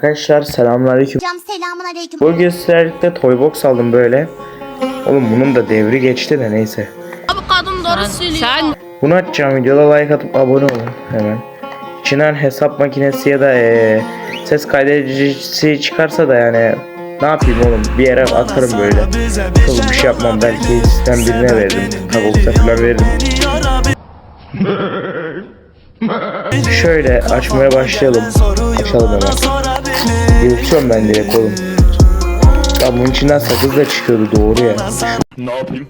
Arkadaşlar selamünaleyküm. Hocam selamun aleyküm. Bugün sizlerle Toybox aldım böyle. Oğlum bunun da devri geçti de neyse. Abi kadın doğru söylüyor. Sen Bunu açacağım videoda like atıp abone olun hemen. İçinden hesap makinesi ya da eee, ses kaydedicisi çıkarsa da yani ne yapayım oğlum bir yere atarım böyle. Çok bir şey yapmam belki sistem birine veririm. Tabox'a falan veririm. Şöyle açmaya başlayalım. Açalım hemen. Yürütüyorum ben direkt oğlum. Ya bunun içinden sakız da çıkıyordu doğru ya. Ne yapayım?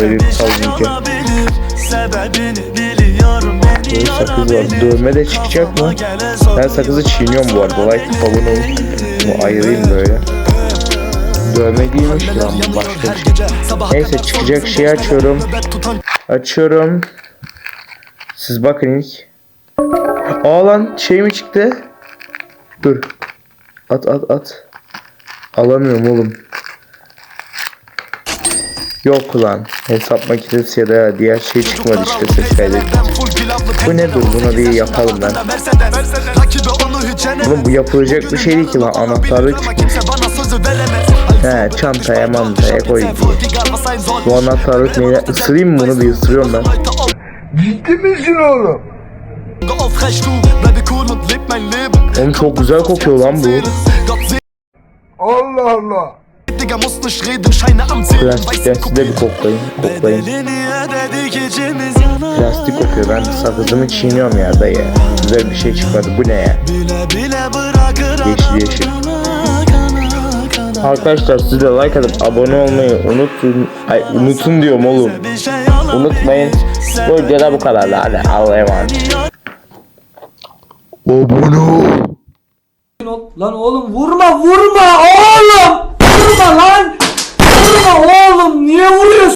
Böyle bir sallayacağım. Biliyorum Böyle sakız var. Dövme de çıkacak mı? Ben sakızı çiğniyorum bu arada. Like abone olun. Bunu ayırayım böyle. Dövme değilmiş lan bu başka bir şey. Neyse çıkacak şeyi açıyorum. Açıyorum. Siz bakın ilk. Aa lan şey mi çıktı? Dur. At at at. Alamıyorum oğlum. Yok lan. Hesap makinesi ya da diğer şey çıkmadı işte ses kaydedici. Bu ne dur buna bir yapalım ben. Oğlum bu yapılacak bir şey değil ki lan anahtarlık çıkmış. He çantaya mantaya koy diye. Bu anahtarlık neyle ısırayım bunu bir ısırıyorum ben. Oğlum çok güzel kokuyor lan bu. Allah Allah. Plastikten siz de bir koklayın. Koklayın. Plastik kokuyor ben sakızımı çiğniyorum ya dayı. Güzel bir şey çıkmadı bu ne ya? Yeşil yeşil. Arkadaşlar siz de like atıp abone olmayı unutun. Ay unutun diyorum oğlum. Unutmayın. Bu videoda bu kadar. Hadi Allah'a emanet. Abone ol. Lan oğlum vurma vurma.